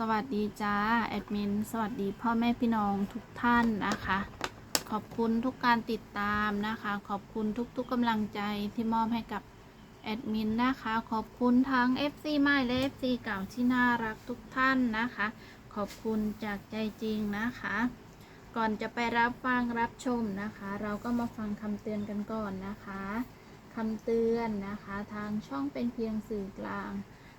สวัสดีจ้าแอดมิน สวัสดีพ่อแม่พี่น้องทุกท่านนะคะ ขอบคุณทุกการติดตามนะคะ ขอบคุณทุกๆกำลังใจที่มอบให้กับแอดมินนะคะ ขอบคุณทั้ง FC ใหม่และ FC เก่าที่น่ารักทุกท่านนะคะ ขอบคุณจากใจจริงนะคะ ก่อนจะไปรับฟังรับชมนะคะ เราก็มาฟังคำเตือนกันก่อนนะคะคำเตือนนะคะ ทางช่องเป็นเพียงสื่อกลาง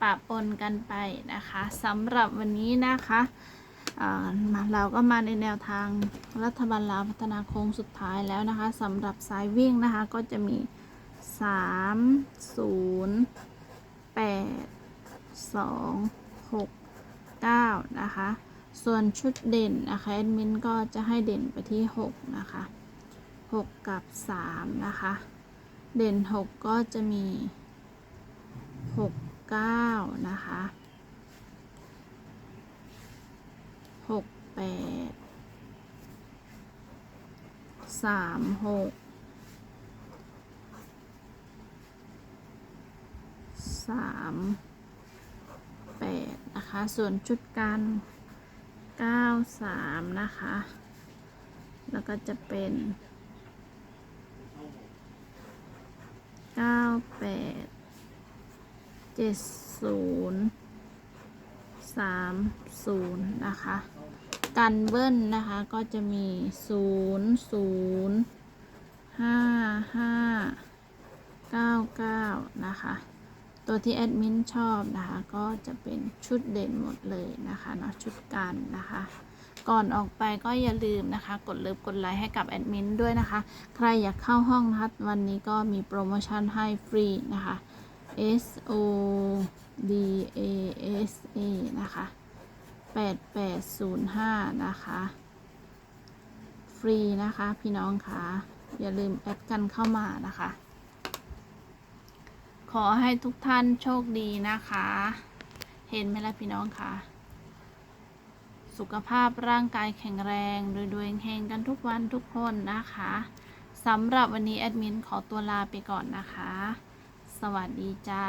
ปะปนกันไปนะคะสำหรับวันนี้นะคะมาเราก็มาในแนวทางรัฐบาลลาวพัฒนาโค้งสุดท้ายแล้วนะคะสำหรับสายวิ่งนะคะก็จะมี 3 0 8 2 6 9 นะคะ ส่วนชุดเด่นนะคะแอดมินก็จะให้เด่นไปที่ 6 นะคะ 6 กับ 3 นะคะ เด่น 6 ก็จะมี 6 9 นะคะหกแปดสามหกสามแปดนะคะ ส่วนชุดกันเก้าสามนะคะ แล้วก็จะเป็นเก้าแปด เจ็ดศูนย์สามศูนย์นะคะ กันเบิ้ลนะคะก็จะมีศูนย์ศูนย์ห้าห้าเก้าเก้านะคะ ตัวที่แอดมินชอบนะคะ ก็จะเป็นชุดเด่นหมดเลยนะคะเนาะชุดกันนะคะก่อนออกไปก็อย่าลืมนะคะ กดเลิฟกดไลค์ให้กับแอดมินด้วยนะคะ ใครอยากเข้าห้องนะคะวันนี้ก็มีโปรโมชั่นให้ฟรีนะคะ S O D A S A นะคะ 8805 นะคะ ฟรีนะคะ พี่น้องคะอย่าลืมแอดกันเข้ามานะคะ ขอให้ทุกท่านโชคดีนะคะ เห็นไหมล่ะพี่น้องคะสุขภาพร่างกายแข็งแรงโดยดวยเฮงกันทุกวันทุกคนนะคะสำหรับวันนี้แอดมินขอตัวลาไปก่อนนะคะ วัสดีจ้า